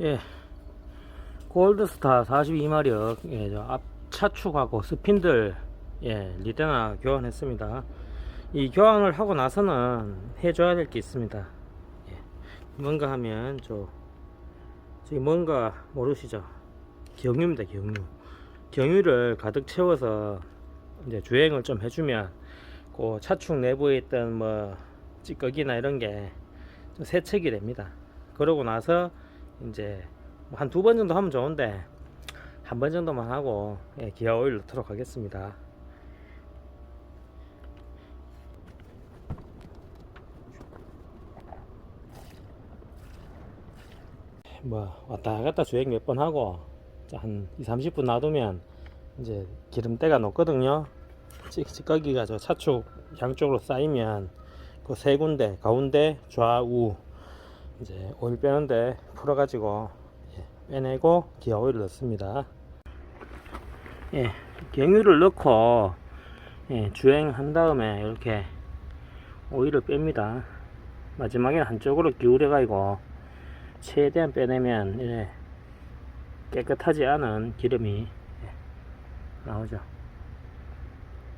예. 골드스타 42마력, 예, 저앞 차축하고 스핀들, 예, 리데나 교환했습니다. 이 교환을 하고 나서는 해줘야 될 게 있습니다. 예. 뭔가 하면, 저, 저기 뭔가 모르시죠? 경유입니다, 경유. 경유를 가득 채워서 이제 주행을 좀 해주면, 그 차축 내부에 있던 뭐, 찌꺼기나 이런 게 좀 세척이 됩니다. 그러고 나서 이제 한 두 번 정도 하면 좋은데 한 번 정도만 하고 예, 기아 오일 넣도록 하겠습니다. 뭐 왔다 갔다 주행 몇 번 하고 자, 한 2, 30분 놔두면 이제 기름때가 녹거든요. 찌- 찌꺼기가 저 차축 양쪽으로 쌓이면 그 세 군데 가운데 좌우 이제 오일 빼는데 풀어 가지고 예, 빼내고 기아 오일을 넣습니다. 예, 경유를 넣고 예, 주행한 다음에 이렇게 오일을 뺍니다. 마지막에 한쪽으로 기울여 가지고 최대한 빼내면 예, 깨끗하지 않은 기름이 예, 나오죠.